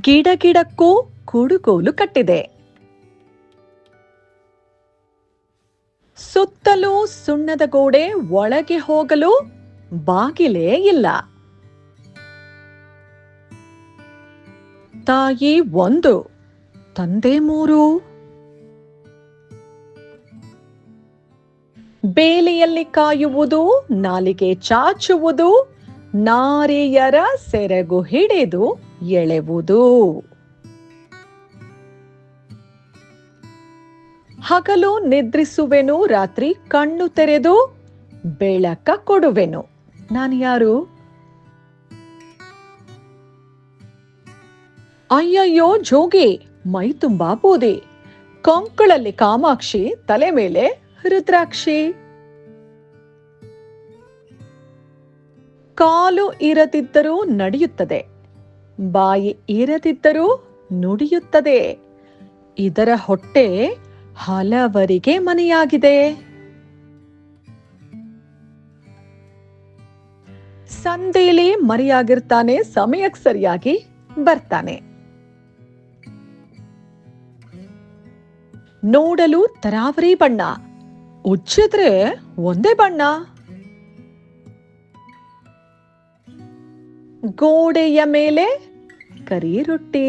ಗಿಡ ಗಿಡಕ್ಕೂ ಕುಡುಗೋಲು ಕಟ್ಟಿದೆ. ಸುತ್ತಲೂ ಸುಣ್ಣದ ಗೋಡೆ ಒಳಗೆ ಹೋಗಲು ಬಾಗಿಲೇ ಇಲ್ಲ. ತಾಯಿ ಒಂದು, ತಂದೆ ಮೂರು. ಬೇಲಿಯಲ್ಲಿ ಕಾಯುವುದು, ನಾಲಿಗೆ ಚಾಚುವುದು, ನಾರಿಯರ ಸೆರಗು ಹಿಡಿದು ಎಳೆವುದು. ಹಗಲು ನಿದ್ರಿಸುವೆನು, ರಾತ್ರಿ ಕಣ್ಣು ತೆರೆದು ಬೆಳಕ ಕೊಡುವೆನು. ನಾನು ಯಾರು? ಅಯ್ಯಯ್ಯೋ, ಜೋಗಿ, ಮೈ ತುಂಬಾ ಬೂದಿ. ಕೊಂಕಳಲ್ಲಿ ಕಾಮಾಕ್ಷಿ, ತಲೆ ಮೇಲೆ ರುದ್ರಾಕ್ಷಿ. ಕಾಲು ಇರದಿದ್ದರೂ ನಡೆಯುತ್ತದೆ. ಬಾಯಿ ಇರದಿದ್ದರೂ ನುಡಿಯುತ್ತದೆ. ಇದರ ಹೊಟ್ಟೆ ಹಲವರಿಗೆ ಮನೆಯಾಗಿದೆ. ಸಂದೇಲಿ ಮರಿಯಾಗಿರ್ತಾನೆ, ಸಮಯಕ್ಕೆ ಸರಿಯಾಗಿ ಬರ್ತಾನೆ. ನೋಡಲು ತರಾವರಿ ಬಣ್ಣ, ಉಚ್ಚಿದ್ರೆ ಒಂದೇ ಬಣ್ಣ. ಗೋಡೆಯ ಮೇಲೆ ಕರಿ ರೊಟ್ಟಿ